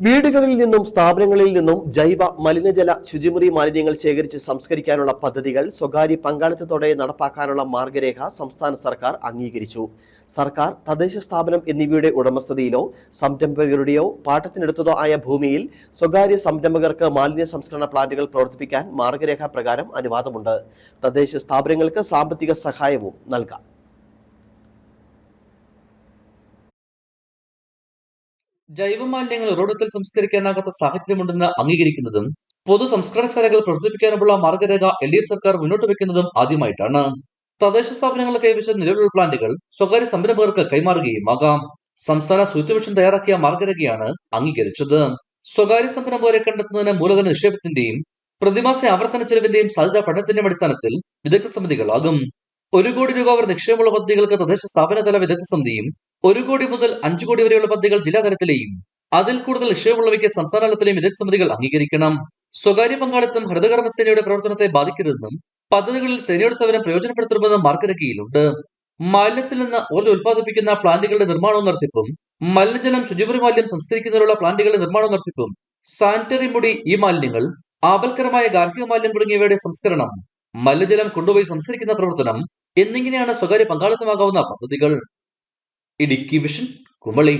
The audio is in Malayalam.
വീടുകളിൽ നിന്നും സ്ഥാപനങ്ങളിൽ നിന്നും ജൈവ മലിനജല ശുചിമുറി മാലിന്യങ്ങൾ ശേഖരിച്ച് സംസ്കരിക്കാനുള്ള പദ്ധതികൾ സ്വകാര്യ പങ്കാളിത്തത്തോടെ നടപ്പാക്കാനുള്ള മാർഗരേഖ സംസ്ഥാന സർക്കാർ അംഗീകരിച്ചു. സർക്കാർ തദ്ദേശ സ്ഥാപനം എന്നിവയുടെ ഉടമസ്ഥതയിലോ സംരംഭകരുടെയോ പാട്ടത്തിനെടുത്തതോ ആയ ഭൂമിയിൽ സ്വകാര്യ സംരംഭകർക്ക് മാലിന്യ സംസ്കരണ പ്ലാന്റുകൾ പ്രവർത്തിപ്പിക്കാൻ മാർഗരേഖ പ്രകാരം അനുവാദമുണ്ട്. തദ്ദേശ സ്ഥാപനങ്ങൾക്ക് സാമ്പത്തിക സഹായവും നൽകാം. ജൈവമാലിന്യങ്ങൾ ഉറവിടത്തിൽ സംസ്കരിക്കാനാകാത്ത സാഹചര്യമുണ്ടെന്ന് അംഗീകരിക്കുന്നതും പൊതു സംസ്കരണശാലകൾ പ്രവർത്തിപ്പിക്കാനുള്ള മാർഗരേഖ എൽ ഡി എഫ് സർക്കാർ മുന്നോട്ട് വെക്കുന്നതും ആദ്യമായിട്ടാണ്. തദ്ദേശ സ്ഥാപനങ്ങൾ കൈവച്ച നിലവിലുള്ള പ്ലാന്റുകൾ സ്വകാര്യ സംരംഭകർക്ക് കൈമാറുകയുമാകാം സംസ്ഥാന ശുചിത്വ തയ്യാറാക്കിയ മാർഗരേഖയാണ് അംഗീകരിച്ചത്. സ്വകാര്യ സംരംഭകരെ കണ്ടെത്തുന്നതിന് മൂലധന നിക്ഷേപത്തിന്റെയും പ്രതിമാസ ആവർത്തന ചെലവിന്റെയും സാധ്യതാ പഠനത്തിന്റെയും അടിസ്ഥാനത്തിൽ വിദഗ്ധ സമിതികളാകും. ഒരു കോടി രൂപ വരെ നിക്ഷേപമുള്ള പദ്ധതികൾക്ക് തദ്ദേശ സ്ഥാപനതല വിദഗ്ധ സമിതിയും ഒരു കോടി മുതൽ അഞ്ചു കോടി വരെയുള്ള പദ്ധതികൾ ജില്ലാ തലത്തിലെയും അതിൽ കൂടുതൽ നിക്ഷേപമുള്ളവയ്ക്ക് സംസ്ഥാന തലത്തിലെയും വിദഗ്ധ സമിതികൾ അംഗീകരിക്കണം. സ്വകാര്യ പങ്കാളിത്തം ഹരിതകർമ്മ സേനയുടെ പ്രവർത്തനത്തെ ബാധിക്കരുതെന്നും പദ്ധതികളിൽ സേനയുടെ സേവനം പ്രയോജനപ്പെടുത്തുമെന്നും മാർഗരേഖയിലുണ്ട് മാലിന്യത്തിൽ നിന്ന് ഊർജം ഉൽപ്പാദിപ്പിക്കുന്ന പ്ലാന്റുകളുടെ നിർമ്മാണവും നടത്തിപ്പും മലിനജലം ശുചിമുറി മാലിന്യം സംസ്കരിക്കുന്നതിനുള്ള പ്ലാന്റുകളുടെ നിർമ്മാണവും നടത്തിപ്പും സാനിറ്ററി മുടി ഈ മാലിന്യങ്ങൾ ആപൽക്കരമായ ഗാർഹിക മാലിന്യം തുടങ്ങിയവയുടെ സംസ്കരണം മലിനജലം കൊണ്ടുപോയി സംസ്കരിക്കുന്ന പ്രവർത്തനം എന്നിങ്ങനെയാണ് സ്വകാര്യ പങ്കാളിത്തമാകാവുന്ന പദ്ധതികൾ. ഇടുക്കി വിഷൻ കുമളി